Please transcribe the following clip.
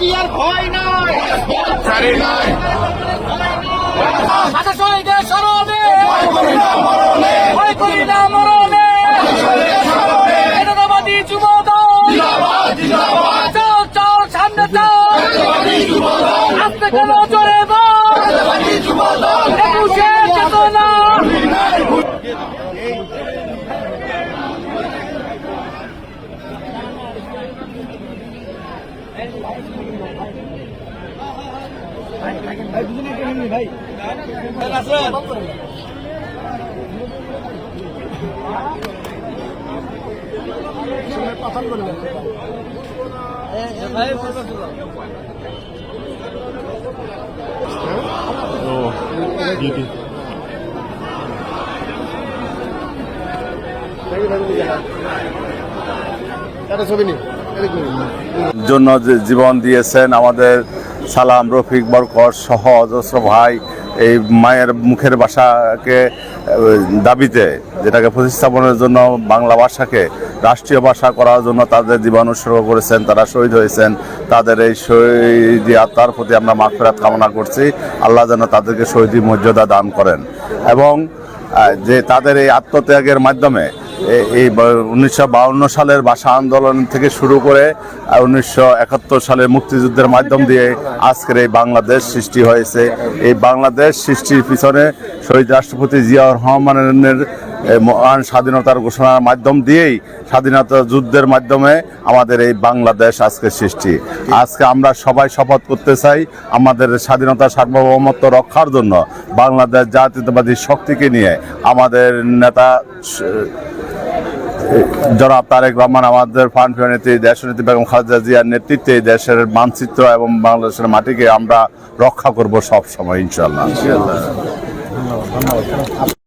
জিয়ার ভয় নাই ভাষা শহীদের স্মরণে ভয় করি না মরণে ভয় করি না মরণে জাতীয়তাবাদী যুব চল চল সামনে চল জাতীয়তাবাদী কেন জোরে বল ভাই পাঠান করে ও ছবি নিয়ে। জন্য জীবন দিয়েছেন আমাদের সালাম, রফিক, বরকর সহ অজস্র ভাই এই মায়ের মুখের ভাষাকে দাবিতে, যেটাকে প্রতিস্থাপনের জন্য বাংলা ভাষাকে রাষ্ট্রীয় ভাষা করার জন্য তাদের জীবন উৎসর্গ করেছেন, তারা শহীদ হয়েছেন, তাদের এই শহীদ আত্মার প্রতি আমরা মাগফিরাত কামনা করছি। আল্লাহ যেন তাদেরকে শহীদি মর্যাদা দান করেন। এবং যে তাদের এই আত্মত্যাগের মাধ্যমে এই উনিশশো সালের ভাষা আন্দোলন থেকে শুরু করে উনিশশো একাত্তর সালের মুক্তিযুদ্ধের মাধ্যম দিয়ে আজকের এই বাংলাদেশ সৃষ্টি হয়েছে। এই বাংলাদেশ সৃষ্টির পিছনে শহীদ রাষ্ট্রপতি জিয়াউর রহমানের মহান স্বাধীনতার ঘোষণার মাধ্যম দিয়েই স্বাধীনতা যুদ্ধের মাধ্যমে আমাদের এই বাংলাদেশ আজকে সৃষ্টি। আজকে আমরা সবাই শপথ করতে চাই আমাদের স্বাধীনতা সার্বভৌমত্ব রক্ষার জন্য বাংলাদেশ জাতীয়তাবাদী শক্তিকে নিয়ে। আমাদের নেতা জনাব তারেক রহমান, আমাদের ফান্ড নেত্রী দেশনেত্রী বেগম খালেদা জিয়ার নেতৃত্বে দেশের মানচিত্র এবং বাংলাদেশের মাটিকে আমরা রক্ষা করব সব সময় ইনশাল্লাহ